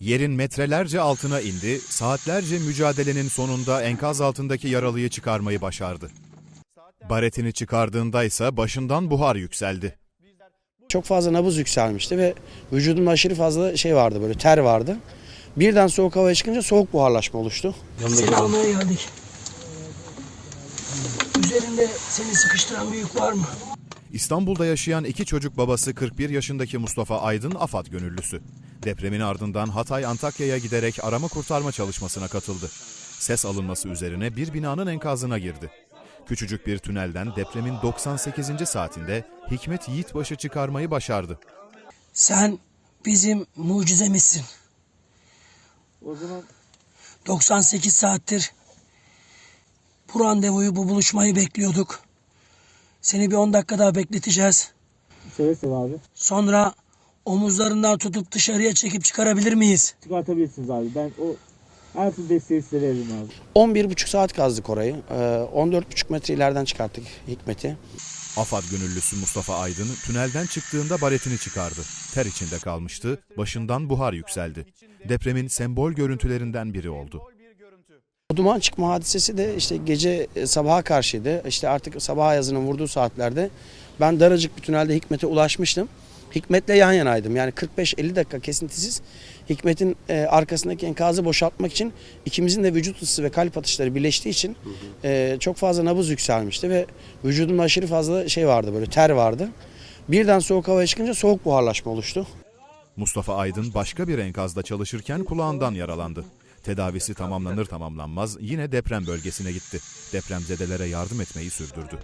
Yerin metrelerce altına indi, saatlerce mücadelenin sonunda enkaz altındaki yaralıyı çıkarmayı başardı. Baretini çıkardığında ise başından buhar yükseldi. Çok fazla nabız yükselmişti ve vücudumda aşırı fazla şey vardı böyle ter vardı. Birden soğuk havaya çıkınca soğuk buharlaşma oluştu. Seni almaya geldik. Üzerinde seni sıkıştıran bir yük var mı? İstanbul'da yaşayan iki çocuk babası 41 yaşındaki Mustafa Aydın AFAD gönüllüsü. Depremin ardından Hatay Antakya'ya giderek arama kurtarma çalışmasına katıldı. Ses alınması üzerine bir binanın enkazına girdi. Küçücük bir tünelden depremin 98. saatinde Hikmet Yiğitbaşı çıkarmayı başardı. Sen bizim mucizemizsin. O zaman 98 saattir bu randevuyu, bu buluşmayı bekliyorduk. Seni bir 10 dakika daha bekleteceğiz. seve seve abi. Sonra omuzlarından tutup dışarıya çekip çıkarabilir miyiz? Çıkartabilirsiniz abi. Ben o her türlü desteği size veririm abi. 11,5 saat kazdık orayı. Ee, 14,5 metre ileriden çıkarttık Hikmet'i. AFAD gönüllüsü Mustafa Aydın tünelden çıktığında baretini çıkardı. Ter içinde kalmıştı, başından buhar yükseldi. Depremin sembol görüntülerinden biri oldu. Duman çıkma hadisesi de işte gece e, sabaha karşıydı. İşte artık sabah yazının vurduğu saatlerde ben daracık bir tünelde Hikmet'e ulaşmıştım. Hikmet'le yan yanaydım. Yani 45-50 dakika kesintisiz Hikmet'in e, arkasındaki enkazı boşaltmak için ikimizin de vücut ısısı ve kalp atışları birleştiği için e, çok fazla nabız yükselmişti ve vücudumda aşırı fazla şey vardı böyle ter vardı. Birden soğuk havaya çıkınca soğuk buharlaşma oluştu. Mustafa Aydın başka bir enkazda çalışırken kulağından yaralandı. Tedavisi tamamlanır tamamlanmaz yine deprem bölgesine gitti. Depremzedelere yardım etmeyi sürdürdü.